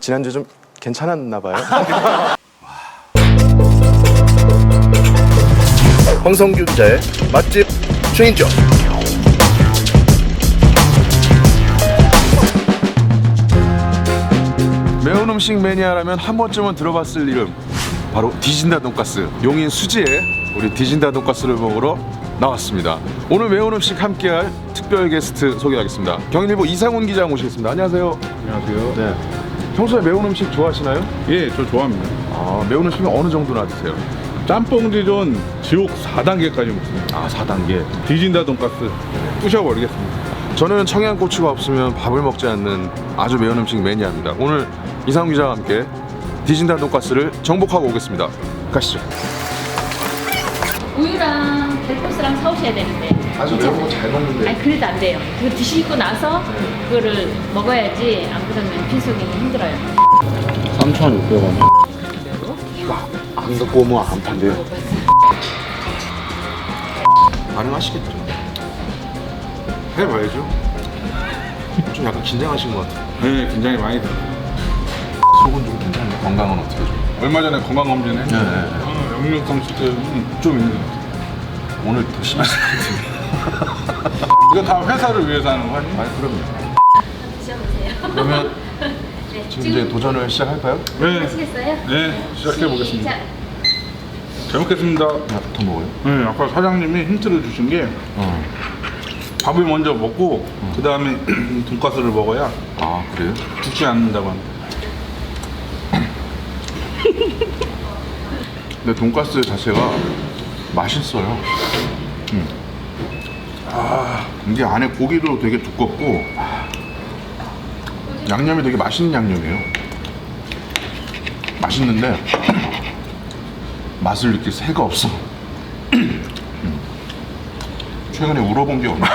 지난주 좀 괜찮았나 봐요. 황성규 기자의 맛집 추인점. 매운 음식 매니아라면 한 번쯤은 들어봤을 이름. 바로 디진다 돈가스. 용인 수지에 우리 디진다 돈가스를 먹으러 나왔습니다. 오늘 매운 음식 함께할 특별 게스트 소개하겠습니다. 경인일보 이상훈 기자 모시겠습니다. 안녕하세요. 안녕하세요. 네 평소에 매운 음식 좋아하시나요? 예, 저 좋아합니다. 아 매운 음식은 어느 정도나 드세요? 짬뽕 지존 지옥 4단계까지 먹습니다. 아 4단계 디진다 돈가스 부셔버리겠습니다. 저는 청양고추가 없으면 밥을 먹지 않는 아주 매운 음식 매니아입니다 오늘 이상훈 기자와 함께 디진다 돈가스를 정복하고 오겠습니다 가시죠 우유랑 갤코스랑 사오셔야 되는데. 아주 매운 거 잘 먹는데 아니 그래도 안 돼요. 그거 드시고 나서 그거를 먹어야지 안 그러면 빈속이 힘들어요. 3,600원. 안 갖고 오면 안 판대요. 가능하시겠죠? 해봐야죠. 좀 약간 긴장하신 것 같아요. 네, 굉장히 많이 들어요. 속은 좀 괜찮은데 건강은 어떻게 좀? 얼마 전에 건강검진 했는데 네. 어, 역류성 수준은 좀 있는 것 같아요. 오늘 더 심하실 것 같은데. 이거 다 회사를 위해서 하는 거 아니에요? 아니 그럼요. 드셔보세요. 그러면 네, 지금 이제 도전을 시작할까요? 네. 하시겠어요? 네, 시작해 보겠습니다. 시작. 잘 먹겠습니다. 더 먹어요. 네, 아까 사장님이 힌트를 주신 게 어. 밥을 먼저 먹고 그 다음에 돈가스를 먹어야 아 그래요? 죽지 않는다고 합니다. 근데 돈가스 자체가 맛있어요. 음. 아 이게 안에 고기도 되게 두껍고 양념이 되게 맛있는 양념이에요. 맛있는데 맛을 느낄 새가 없어. 음. 최근에 울어본 게 없나요?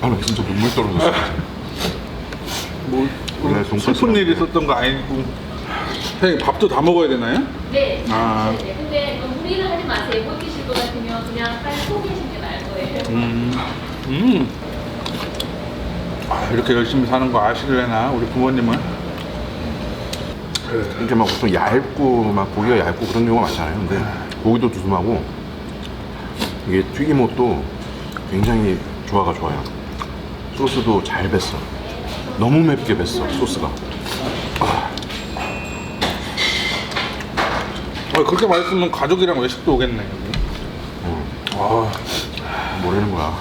아, 나 진짜 눈물 떨어졌어. 뭐 원래 돈가스 슬픈 일이 있었던 거 아니고 형님 밥도 다 먹어야 되나요? 네. 아. 네. 근데 너무 무리를 하지 마세요. 못 드실 것 같으면 그냥 빨리 포기하시는 게 나을 거예요. 음. 아, 이렇게 열심히 사는 거 아시려나 우리 부모님은? 이렇게 막 보통 얇고 막 고기가 얇고 그런 경우가 많잖아요. 근데 고기도 두툼하고 이게 튀김옷도 굉장히 조화가 좋아요. 소스도 잘 뱄어. 너무 맵게 뱄어 소스가. 그렇게 맛있으면 가족이랑 외식도 오겠네 여기. 아, 뭐라는 거야.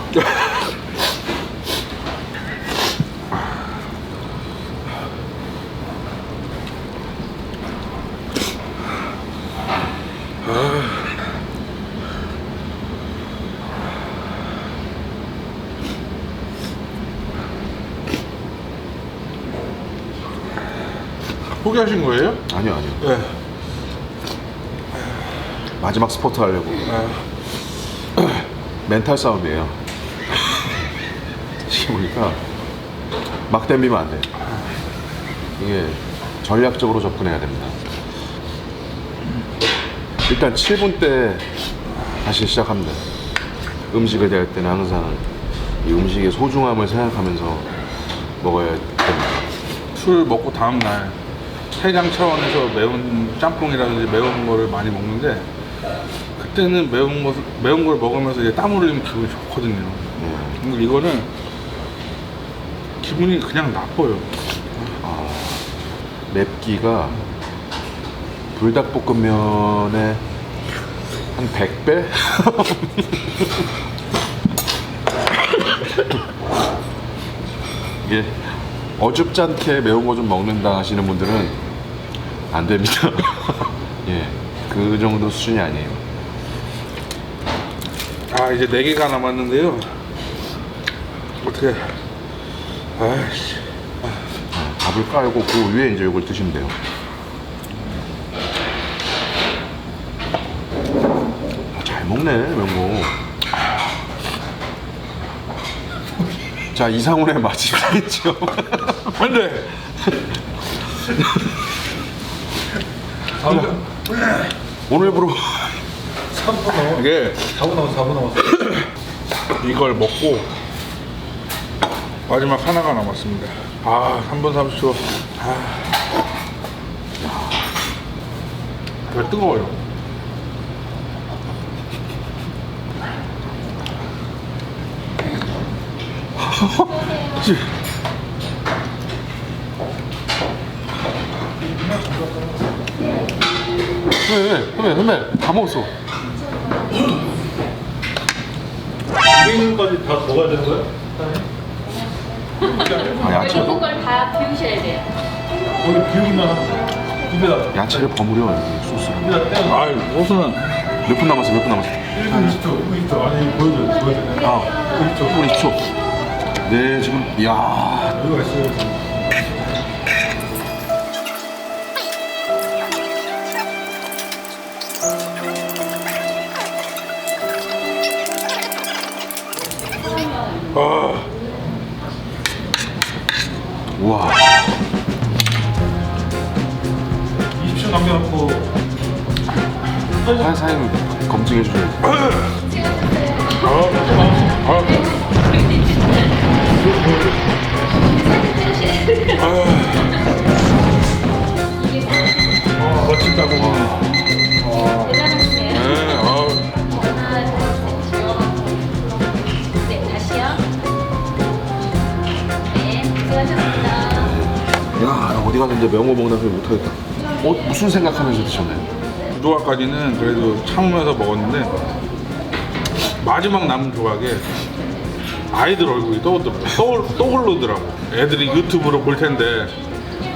포기하신 거예요? 아니요 아니요. 네. 마지막 스포트 하려고. 멘탈 싸움이에요. 지금 보니까 막 댐비면 안 돼. 이게 전략적으로 접근해야 됩니다. 일단 7분 때 다시 시작합니다. 음식을 대할 때는 항상 이 음식의 소중함을 생각하면서 먹어야 됩니다. 술 먹고 다음 날 해장 차원에서 매운 짬뽕이라든지 매운 거를 많이 먹는데 그때는 매운 거 매운 걸 먹으면서 이제 땀 흘리면 기분이 좋거든요. 네. 근데 이거는 기분이 그냥 나빠요. 맵기가 불닭볶음면의 한 100배? 이게 어줍지 않게 매운 거 좀 먹는다 하시는 분들은 안 됩니다. 예, 그 정도 수준이 아니에요. 아 이제 네 개가 남았는데요. 어떻게? 아이씨. 밥을 깔고 그 위에 이제 이걸 드시면 돼요. 아, 잘 먹네 거. 자 이상훈의 맛집이죠. 안돼. 오늘부로 이게 4분 남았어. 4분 남았어. 이걸 먹고 마지막 하나가 남았습니다. 아, 3분 30초. 아. 왜 뜨거워요? 왜, 왜, 선배, 선배, 다 먹었어. 아, 야채, 먹은 걸다 비우셔야 돼요. 야채를 버무려, 여기 소스를. 아, 소스는 몇 분 남았어, 몇 분 남았어? 1분 20초, 아니, 보여줘요, 보여줘요. 아, 1분 20초. 네, 지금, 이야. 와. 20초 남겨놓고. 사장님 검증해 주셔야지. 멋 어디 매운 거 먹는 소리 못하겠다. 어, 무슨 생각하면서 드셨나요? 두 조각까지는 그래도 참으면서 먹었는데 마지막 남은 조각에 아이들 얼굴이 떠오르더라고 떠올, 떠오르더라고 애들이 유튜브로 볼 텐데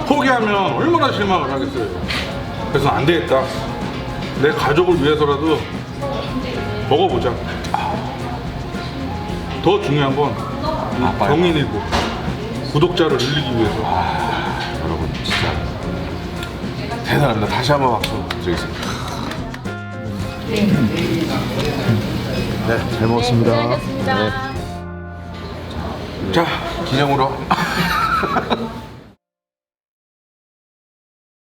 포기하면 얼마나 실망을 하겠어요 그래서 안 되겠다 내 가족을 위해서라도 먹어보자 더 중요한 건 아빠요. 경인이고 구독자를 늘리기 위해서 진짜 대단합니다. 다시 한번 박수 드리겠습니다. 네, 잘 먹었습니다. 수고하셨습니다. 자, 기념으로